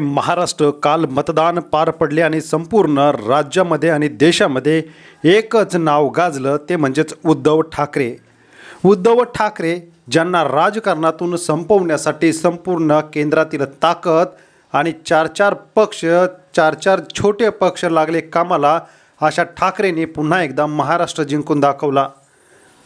महाराष्ट्र काल मतदान पार पडले आणि संपूर्ण राज्यामध्ये आणि देशामध्ये एकच नाव गाजलं ते म्हणजेच उद्धव ठाकरे. उद्धव ठाकरे ज्यांना राजकारणातून संपवण्यासाठी संपूर्ण केंद्रातील ताकद आणि चार चार पक्ष चार चार छोटे पक्ष लागले कामाला अशा ठाकरेंनी पुन्हा एकदा महाराष्ट्र जिंकून दाखवला.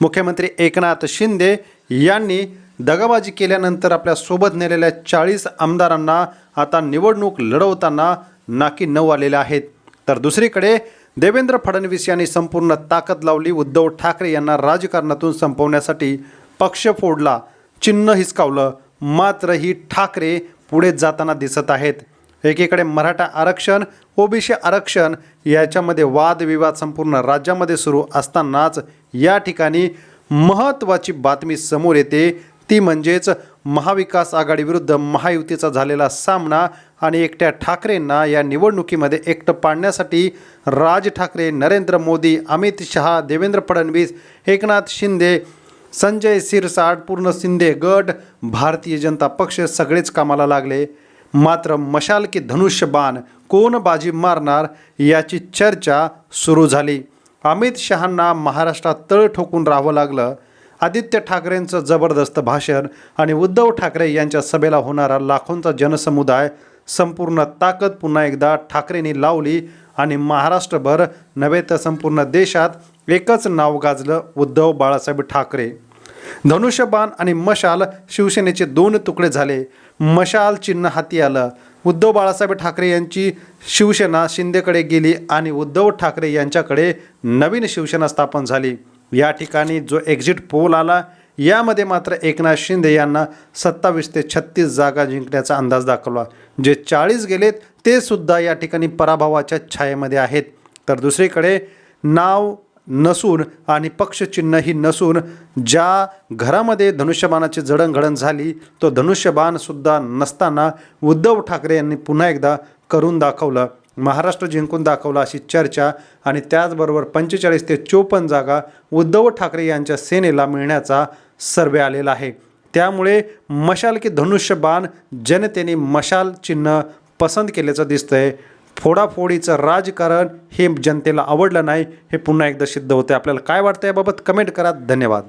मुख्यमंत्री एकनाथ शिंदे यांनी दगाबाजी केल्यानंतर आपल्यासोबत नेलेल्या चाळीस आमदारांना आता निवडणूक लढवताना नाकी नऊ आलेल्या आहेत. तर दुसरीकडे देवेंद्र फडणवीस यांनी संपूर्ण ताकद लावली. उद्धव ठाकरे यांना राजकारणातून संपवण्यासाठी पक्ष फोडला. चिन्ह हिसकावलं. मात्र ही ठाकरे पुढे जाताना दिसत आहेत. एकीकडे मराठा आरक्षण ओबीसी आरक्षण याच्यामध्ये वादविवाद संपूर्ण राज्यामध्ये सुरू असतानाच या ठिकाणी महत्त्वाची बातमी समोर येते. ती म्हणजेच महाविकास आघाडीविरुद्ध महायुतीचा झालेला सामना आणि एकट्या ठाकरेंना या निवडणुकीमध्ये एकटं पाडण्यासाठी राज ठाकरे नरेंद्र मोदी अमित शहा देवेंद्र फडणवीस एकनाथ शिंदे संजय सिरसाट पूर्ण शिंदे गट भारतीय जनता पक्ष सगळेच कामाला लागले. मात्र मशाल की धनुष्यबाण कोण बाजी मारणार याची चर्चा सुरू झाली. अमित शहांना महाराष्ट्रात तळ ठोकून राहावं लागलं. आदित्य ठाकरेंचं जबरदस्त भाषण आणि उद्धव ठाकरे यांच्या सभेला होणारा लाखोंचा जनसमुदाय संपूर्ण ताकद पुन्हा एकदा ठाकरेंनी लावली आणि महाराष्ट्रभर नव्हे तर संपूर्ण देशात एकच नाव गाजलं उद्धव बाळासाहेब ठाकरे. धनुष्यबाण आणि मशाल शिवसेनेचे दोन तुकडे झाले. मशाल चिन्ह हाती आलं. उद्धव बाळासाहेब ठाकरे यांची शिवसेना शिंदेकडे गेली आणि उद्धव ठाकरे यांच्याकडे नवीन शिवसेना स्थापन झाली. या ठिकाणी जो एक्झिट पोल आला यामध्ये मात्र एकनाथ शिंदे यांना सत्तावीस ते छत्तीस जागा जिंकण्याचा अंदाज दाखवला. जे चाळीस गेलेत ते सुद्धा या ठिकाणी पराभवाच्या छायेमध्ये आहेत. तर दुसरीकडे नाव नसून आणि पक्षचिन्हही नसून ज्या घरामध्ये धनुष्यबाणाची जडणघडण झाली तो धनुष्यबाणसुद्धा नसताना उद्धव ठाकरे यांनी पुन्हा एकदा करून दाखवलं. महाराष्ट्र जिंकून दाखवला अशी चर्चा आणि त्याचबरोबर पंचेचाळीस ते चोपन्न जागा उद्धव ठाकरे यांच्या सेनेला मिळण्याचा सर्वे आलेला आहे. त्यामुळे मशाल की धनुष्यबाण जनतेने मशाल चिन्ह पसंत केल्याचं दिसतंय. फोडाफोडीचं राजकारण हे जनतेला आवडलं नाही हे पुन्हा एकदा सिद्ध होते आपल्याला काय वाटतं याबाबत कमेंट करा. धन्यवाद.